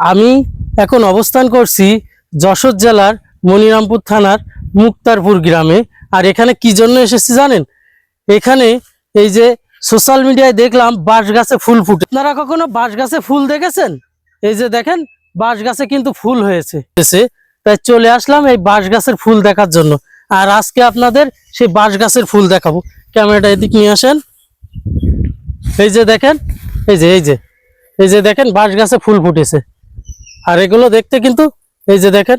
আমি এখন অবস্থান করছি যশোর জেলার মনিরামপুর থানার মুক্তারপুর গ্রামে। আর এখানে কি জন্য এসেছি জানেন? এখানে এই যে সোশ্যাল মিডিয়ায় দেখলাম বাঁশ গাছে ফুল ফুটে। আপনারা কখনো বাঁশ গাছে ফুল দেখেছেন? এই যে দেখেন বাঁশ গাছে কিন্তু ফুল হয়েছে। তাই চলে আসলাম এই বাঁশ গাছের ফুল দেখার জন্য। আর আজকে আপনাদের সেই বাঁশ গাছের ফুল দেখাবো। ক্যামেরাটা এদিক নিয়ে আসেন। এই যে দেখেন, এই যে এই যে এই যে দেখেন বাঁশ গাছে ফুল ফুটেছে। আর এগুলো দেখতে কিন্তু, এই যে দেখেন,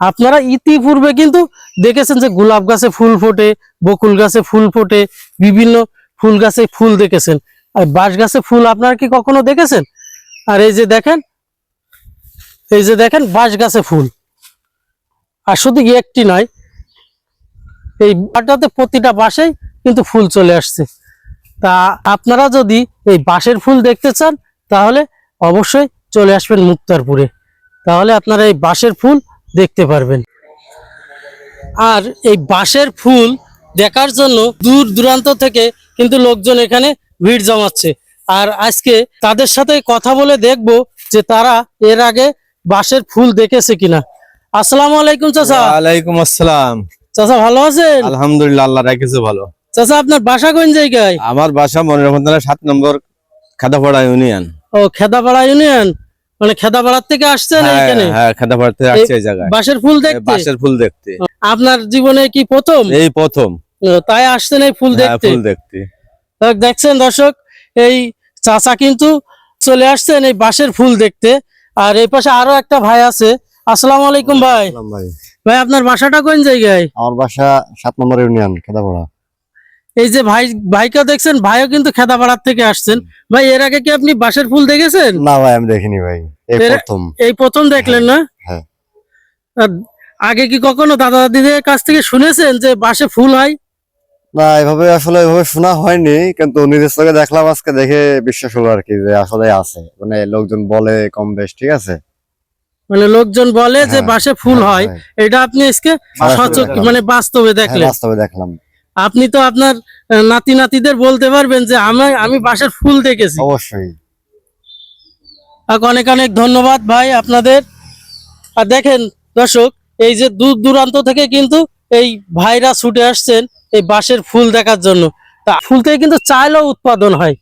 আপনারা ইতিপূর্বে কিন্তু দেখেছেন যে গোলাপ গাছে ফুল ফোটে, বকুল গাছে ফুল ফোটে, বিভিন্ন ফুল গাছে ফুল দেখেছেন। আর বাঁশ গাছে ফুল আপনারা কি কখনো দেখেছেন? আর এই যে দেখেন, এই যে দেখেন বাঁশ গাছে ফুল। আর শুধু একটি নয়, এই বাটাতে প্রতিটা বাসেই কিন্তু ফুল চলে আসছে। তা আপনারা যদি এই বাঁশের ফুল দেখতে চান, তাহলে অবশ্যই চলে আসবেন মুক্তারপুরে। তাহলে আপনারা এই বাঁশের ফুল দেখতে পারবেন। আর এই বাঁশের ফুল দেখার জন্য দূর দূরান্ত থেকে কিন্তু লোকজন এখানে ভিড় জমাচ্ছে। আর আজকে তাদের সাথে কথা বলে দেখব যে তারা এর আগে বাঁশের ফুল দেখেছে কিনা। আসসালামু আলাইকুম চাচা। ওয়ালাইকুম আসসালাম। চাচা ভালো আছেন? আলহামদুলিল্লাহ আল্লাহ রাখেছে ভালো। চাচা আপনার বাসা কোন জায়গায়? আমার বাসা মনে রাখুন সাত নম্বর খেদাপাড়া ইউনিয়ন। ও খেদাপাড়া ইউনিয়ন? মানে খেদাপাড়ার থেকে আসছেন হ্যাঁ এখানে? হ্যাঁ খাদাপাড়া থেকে আসছে এই জায়গায়। বাঁশের ফুল দেখতে? বাঁশের ফুল দেখতে। আপনার জীবনে কি প্রথম? এই প্রথম। তাই আসছেন এই ফুল হ্যাঁ, দেখতে? ফুল দেখতে। তো দেখছেন দর্শক এই চাচা কিন্তু চলে আসছেন এই বাঁশের ফুল দেখতে। আর এই পাশে আরও একটা ভাই আছে। আসসালামু আলাইকুম ভাই। ভাই। ভাই আপনার বাসাটা কোন জায়গায়? আমার বাসা সাত নম্বর ইউনিয়ন খেদাপড়া। এই যে ভাই ভাইকে দেখছেন ভাইও কিন্তু খেদাপাড়ার থেকে আসছেন। ভাই এর আগে কি আপনি বাঁশের ফুল দেখেছেন? না ভাই আমি দেখিনি ভাই এই প্রথম। এই প্রথম দেখলেন না? হ্যাঁ। আগে কি কখনো দাদা দাদিদের কাছ থেকে শুনেছেন যে বাঁশে ফুল হয়? না এভাবে আসলে এভাবে শোনা হয়নি কিন্তু নিজের চোখে দেখলাম আজকে দেখে বিশ্বাস হলো আর কি যে আসলে আছে। মানে লোকজন বলে কম বেশ ঠিক আছে? মানে লোকজন বলে যে বাসে ফুল হ্যাঁ, হয়। এটা আপনি আজকে মানে বাস্তবে হ্যাঁ, দেখলেন। বাস্তবে দেখলাম। আপনি তো আপনার নাতি নাতিদের বলতে পারবেন যে আমি আমি বাঁশের ফুল দেখেছি। অবশ্যই। অনেক অনেক ধন্যবাদ ভাই আপনাদের। আর দেখেন দর্শক এই যে দূর দূরান্ত থেকে কিন্তু এই ভাইরা ছুটে আসছেন এই বাঁশের ফুল দেখার জন্য। তা ফুল থেকে কিন্তু চাইলেও উৎপাদন হয়।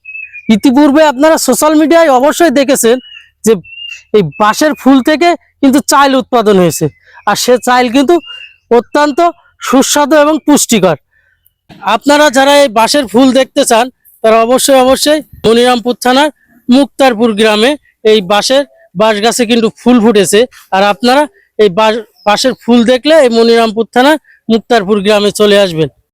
ইতিপূর্বে আপনারা সোশ্যাল মিডিয়ায় অবশ্যই দেখেছেন যে এই বাঁশের ফুল থেকে কিন্তু চাইল উৎপাদন হয়েছে। আর সে চাইল কিন্তু অত্যন্ত সুস্বাদু এবং পুষ্টিকর। আপনারা যারা এই বাঁশের ফুল দেখতে চান, তারা অবশ্যই অবশ্যই মনিরামপুর থানার মুক্তারপুর গ্রামে এই বাঁশের বাঁশ গাছে কিন্তু ফুল ফুটেছে। আর আপনারা এই বাঁশের ফুল দেখলে এই মনিরামপুর থানা মুক্তারপুর গ্রামে চলে আসবেন।